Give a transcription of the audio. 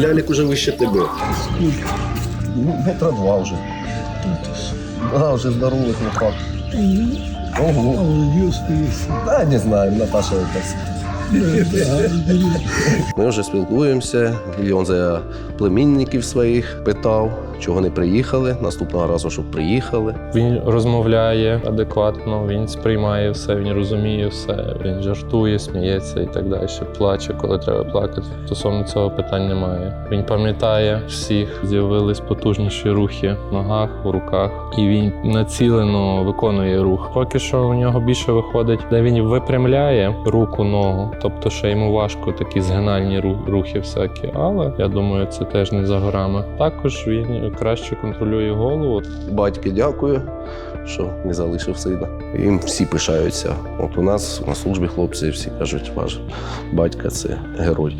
Лялік уже вище тебе. Ну, метра два вже. Да, вже здоровий хлопак. Ого. Та не знаю, Наташа якась. Ми вже спілкуємося. І він за племінників своїх питав, чого не приїхали. Наступного разу, щоб приїхали. Він розмовляє адекватно, він сприймає все, він розуміє все, він жартує, сміється і так далі. Плаче, коли треба плакати. Стосовно цього питань немає. Він пам'ятає всіх, з'явились потужніші рухи в ногах, в руках, і він націлено виконує рух. Поки що у нього більше виходить, де він випрямляє руку, ногу, тобто ще йому важко такі згинальні ру- рухи всякі. Але я думаю, це теж не за горами. Також він краще контролює голову. Батьки дякую, що не залишив сина. Їм всі пишаються. От у нас на службі хлопці всі кажуть, ваш батька це герой.